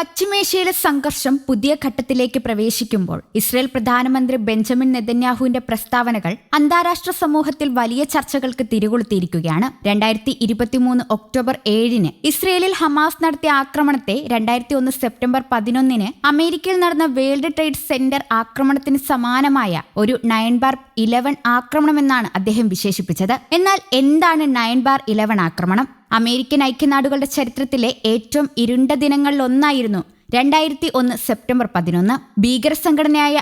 പശ്ചിമേഷ്യയിലെ സംഘർഷം പുതിയ ഘട്ടത്തിലേക്ക് പ്രവേശിക്കുമ്പോൾ ഇസ്രയേൽ പ്രധാനമന്ത്രി ബെഞ്ചമിൻ നെതന്യാഹുവിന്റെ പ്രസ്താവനകൾ അന്താരാഷ്ട്ര സമൂഹത്തിൽ വലിയ ചർച്ചകൾക്ക് തിരികൊളുത്തിയിരിക്കുകയാണ്. രണ്ടായിരത്തി ഇരുപത്തിമൂന്ന് ഒക്ടോബർ ഏഴിന് ഇസ്രയേലിൽ ഹമാസ് നടത്തിയ ആക്രമണത്തെ രണ്ടായിരത്തി ഒന്ന് സെപ്റ്റംബർ പതിനൊന്നിന് അമേരിക്കയിൽ നടന്ന വേൾഡ് ട്രേഡ് സെന്റർ ആക്രമണത്തിന് സമാനമായ ഒരു നയൻ ബാർ ഇലവൻ ആക്രമണമെന്നാണ് അദ്ദേഹം വിശേഷിപ്പിച്ചത്. എന്നാൽ എന്താണ് നയൻ ബാർ ഇലവൻ ആക്രമണം? അമേരിക്കൻ ഐക്യനാടുകളുടെ ചരിത്രത്തിലെ ഏറ്റവും ഇരുണ്ട ദിനങ്ങളിലൊന്നായിരുന്നു രണ്ടായിരത്തി ഒന്ന് സെപ്റ്റംബർ പതിനൊന്ന്. ഭീകര സംഘടനയായ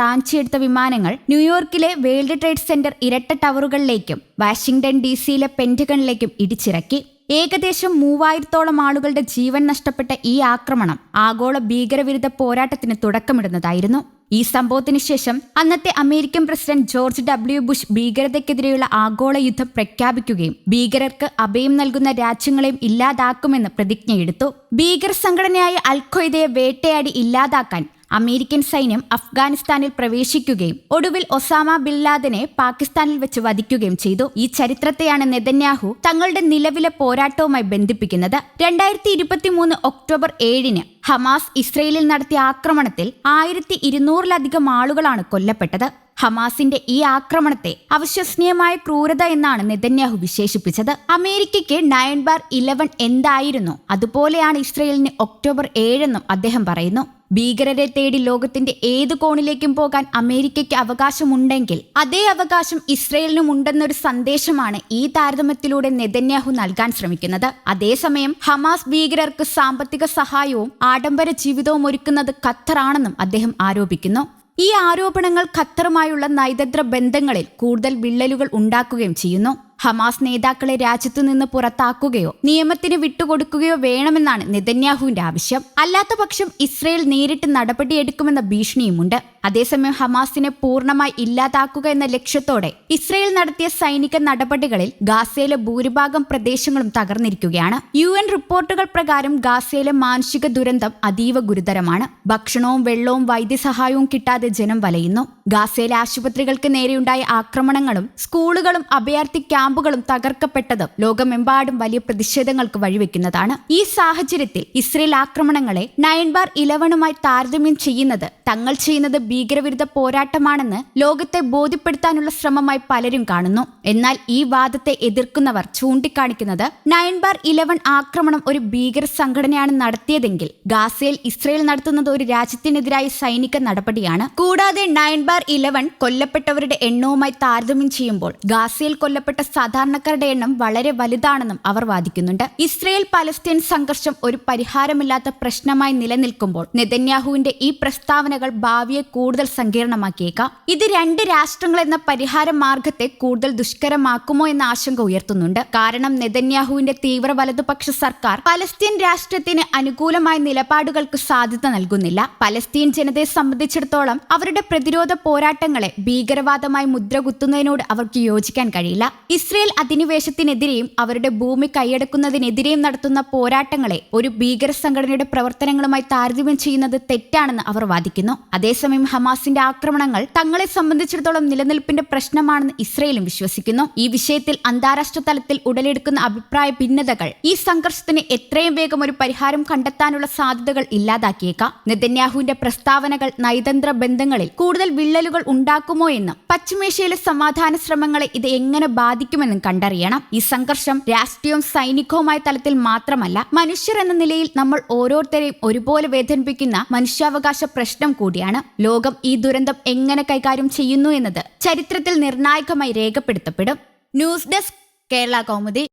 റാഞ്ചി എടുത്ത വിമാനങ്ങൾ ന്യൂയോർക്കിലെ വേൾഡ് ട്രേഡ് സെന്റർ ഇരട്ട ടവറുകളിലേക്കും വാഷിംഗ്ടൺ ഡി സിയിലെ പെന്റഗണിലേക്കും ഇടിച്ചിറക്കി. ഏകദേശം മൂവായിരത്തോളം ആളുകളുടെ ജീവൻ നഷ്ടപ്പെട്ട ഈ ആക്രമണം ആഗോള ഭീകരവിരുദ്ധ പോരാട്ടത്തിന് തുടക്കമിടുന്നതായിരുന്നു. ഈ സംഭവത്തിന് ശേഷം അന്നത്തെ American president George W Bush ഭീകരതയ്ക്കെതിരെയുള്ള ആഗോള യുദ്ധം പ്രഖ്യാപിക്കുകയും ഭീകരർക്ക് അഭയം നൽകുന്ന രാജ്യങ്ങളെയും ഇല്ലാതാക്കുമെന്ന് പ്രതിജ്ഞയെടുത്തു. ഭീകര സംഘടനയായ അൽഖ്വയ്ദയെ വേട്ടയാടി ഇല്ലാതാക്കാൻ അമേരിക്കൻ സൈന്യം അഫ്ഗാനിസ്ഥാനിൽ പ്രവേശിക്കുകയും ഒടുവിൽ ഒസാമ ബിൻ ലാദനെ പാകിസ്ഥാനിൽ വെച്ച് വധിക്കുകയും ചെയ്തു. ഈ ചരിത്രത്തെയാണ് നെതന്യാഹു തങ്ങളുടെ നിലവിലെ പോരാട്ടവുമായി ബന്ധിപ്പിക്കുന്നത്. രണ്ടായിരത്തി ഇരുപത്തിമൂന്ന് ഒക്ടോബർ ഏഴിന് ഹമാസ് ഇസ്രയേലിൽ നടത്തിയ ആക്രമണത്തിൽ ആയിരത്തി ഇരുന്നൂറിലധികം ആളുകളാണ് കൊല്ലപ്പെട്ടത്. ഹമാസിന്റെ ഈ ആക്രമണത്തെ അവിശ്വസനീയമായ ക്രൂരത എന്നാണ് നെതന്യാഹു വിശേഷിപ്പിച്ചത്. അമേരിക്കയ്ക്ക് നയൻ ബാർ ഇലവൻ എന്തായിരുന്നു? അതുപോലെയാണ് ഇസ്രയേലിന് ഒക്ടോബർ ഏഴെന്നും അദ്ദേഹം പറയുന്നു. ഭീകരരെ തേടി ലോകത്തിന്റെ ഏത് കോണിലേക്കും പോകാൻ അമേരിക്കയ്ക്ക് അവകാശമുണ്ടെങ്കിൽ അതേ അവകാശം ഇസ്രയേലിനും ഉണ്ടെന്നൊരു സന്ദേശമാണ് ഈ താരതമ്യത്തിലൂടെ നെതന്യാഹു നൽകാൻ ശ്രമിക്കുന്നത്. അതേസമയം ഹമാസ് ഭീകരർക്ക് സാമ്പത്തിക സഹായവും ആഡംബര ജീവിതവും ഒരുക്കുന്നത് ഖത്തറാണെന്നും അദ്ദേഹം ആരോപിക്കുന്നു. ഈ ആരോപണങ്ങൾ ഖത്തറുമായുള്ള നയതന്ത്ര ബന്ധങ്ങളിൽ കൂടുതൽ വിള്ളലുകൾ ഉണ്ടാക്കുകയും ചെയ്യുന്നു. ഹമാസ് നേതാക്കളെ രാജ്യത്തു നിന്ന് പുറത്താക്കുകയോ നിയമത്തിന് വിട്ടുകൊടുക്കുകയോ വേണമെന്നാണ് നെതന്യാഹുവിന്റെ ആവശ്യം. അല്ലാത്ത പക്ഷം ഇസ്രയേൽ നേരിട്ട് നടപടിയെടുക്കുമെന്ന ഭീഷണിയുമുണ്ട്. അതേസമയം ഹമാസിനെ പൂർണമായി ഇല്ലാതാക്കുക എന്ന ലക്ഷ്യത്തോടെ ഇസ്രയേൽ നടത്തിയ സൈനിക നടപടികളിൽ ഗാസയിലെ ഭൂരിഭാഗം പ്രദേശങ്ങളും തകർന്നിരിക്കുകയാണ്. യു എൻ റിപ്പോർട്ടുകൾ പ്രകാരം ഗാസയിലെ മാനുഷിക ദുരന്തം അതീവ ഗുരുതരമാണ്. ഭക്ഷണവും വെള്ളവും വൈദ്യസഹായവും കിട്ടാതെ ജനം വലയുന്നു. ഗാസയിലെ ആശുപത്രികൾക്ക് നേരെയുണ്ടായ ആക്രമണങ്ങളും സ്കൂളുകളും അഭയാർത്ഥി ക്യാമ്പുകളും തകർക്കപ്പെട്ടതും ലോകമെമ്പാടും വലിയ പ്രതിഷേധങ്ങൾക്ക് വഴിവെക്കുന്നതാണ്. ഈ സാഹചര്യത്തിൽ ഇസ്രയേൽ ആക്രമണങ്ങളെ നയൻ ബാർ ഇലവനുമായി താരതമ്യം ചെയ്യുന്നത് തങ്ങൾ ചെയ്യുന്നത് ഭീകരവിരുദ്ധ പോരാട്ടമാണെന്ന് ലോകത്തെ ബോധ്യപ്പെടുത്താനുള്ള ശ്രമമായി പലരും കാണുന്നു. എന്നാൽ ഈ വാദത്തെ എതിർക്കുന്നവർ ചൂണ്ടിക്കാണിക്കുന്നത് നയൻ ബാർ ഇലവൻ ആക്രമണം ഒരു ഭീകര സംഘടനയാണ് നടത്തിയതെങ്കിൽ ഗാസയിൽ ഇസ്രയേൽ നടത്തുന്നത് ഒരു രാജ്യത്തിനെതിരായ സൈനിക നടപടിയാണ്. കൂടാതെ നയൻ ബാർ ഇലവൻ കൊല്ലപ്പെട്ടവരുടെ എണ്ണവുമായി താരതമ്യം ചെയ്യുമ്പോൾ ഗാസയിൽ കൊല്ലപ്പെട്ട സാധാരണക്കാരുടെ എണ്ണം വളരെ വലുതാണെന്നും അവർ വാദിക്കുന്നുണ്ട്. ഇസ്രയേൽ പലസ്തീൻ സംഘർഷം ഒരു പരിഹാരമില്ലാത്ത പ്രശ്നമായി നിലനിൽക്കുമ്പോൾ നെതന്യാഹുവിന്റെ ഈ പ്രസ്താവനകൾ ഭാവിയെ കൂടുതൽ സങ്കീർണമാക്കിയേക്കാം. ഇത് രണ്ട് രാഷ്ട്രങ്ങൾ എന്ന പരിഹാര മാർഗത്തെ കൂടുതൽ ദുഷ്കരമാക്കുമോ എന്ന ആശങ്ക ഉയർത്തുന്നുണ്ട്. കാരണം നെതന്യാഹുവിന്റെ തീവ്ര വലതുപക്ഷ സർക്കാർ പലസ്തീൻ രാഷ്ട്രത്തിന് അനുകൂലമായ നിലപാടുകൾക്ക് സാധ്യത നൽകുന്നില്ല. പലസ്തീൻ ജനതയെ സംബന്ധിച്ചിടത്തോളം അവരുടെ പ്രതിരോധ പോരാട്ടങ്ങളെ ഭീകരവാദമായി മുദ്രകുത്തുന്നതിനോട് അവർക്ക് യോജിക്കാൻ കഴിയില്ല. ഇസ്രയേൽ അധിനിവേശത്തിനെതിരെയും അവരുടെ ഭൂമി കൈയടക്കുന്നതിനെതിരെയും നടത്തുന്ന പോരാട്ടങ്ങളെ ഒരു ഭീകര സംഘടനയുടെ പ്രവർത്തനങ്ങളുമായി താരതമ്യം ചെയ്യുന്നത് തെറ്റാണെന്ന് അവർ വാദിക്കുന്നു. അതേസമയം ഹമാസിന്റെ ആക്രമണങ്ങൾ തങ്ങളെ സംബന്ധിച്ചിടത്തോളം നിലനിൽപ്പിന്റെ പ്രശ്നമാണെന്ന് ഇസ്രയേലും വിശ്വസിക്കുന്നു. ഈ വിഷയത്തിൽ അന്താരാഷ്ട്ര തലത്തിൽ ഉടലെടുക്കുന്ന അഭിപ്രായ ഭിന്നതകൾ ഈ സംഘർഷത്തിന് എത്രയും വേഗം ഒരു പരിഹാരം കണ്ടെത്താനുള്ള സാധ്യതകൾ ഇല്ലാതാക്കിയേക്കാം. നെതന്യാഹുവിന്റെ പ്രസ്താവനകൾ നയതന്ത്ര ബന്ധങ്ങളിൽ കൂടുതൽ വിള്ളലുകൾ ഉണ്ടാക്കുമോ എന്നും പശ്ചിമേഷ്യയിലെ സമാധാന ശ്രമങ്ങളെ ഇത് എങ്ങനെ ബാധിക്കുമെന്നും കണ്ടറിയണം. ഈ സംഘർഷം രാഷ്ട്രീയവും സൈനികവുമായ തലത്തിൽ മാത്രമല്ല മനുഷ്യർ എന്ന നിലയിൽ നമ്മൾ ഓരോരുത്തരെയും ഒരുപോലെ വേദനിപ്പിക്കുന്ന മനുഷ്യാവകാശ പ്രശ്നം കൂടിയാണ്. ലോകം ഈ ദുരന്തം എങ്ങനെ കൈകാര്യം ചെയ്യുന്നു എന്നത് ചരിത്രത്തിൽ നിർണായകമായി രേഖപ്പെടുത്തപ്പെടും. News desk Kerala Kaumudi.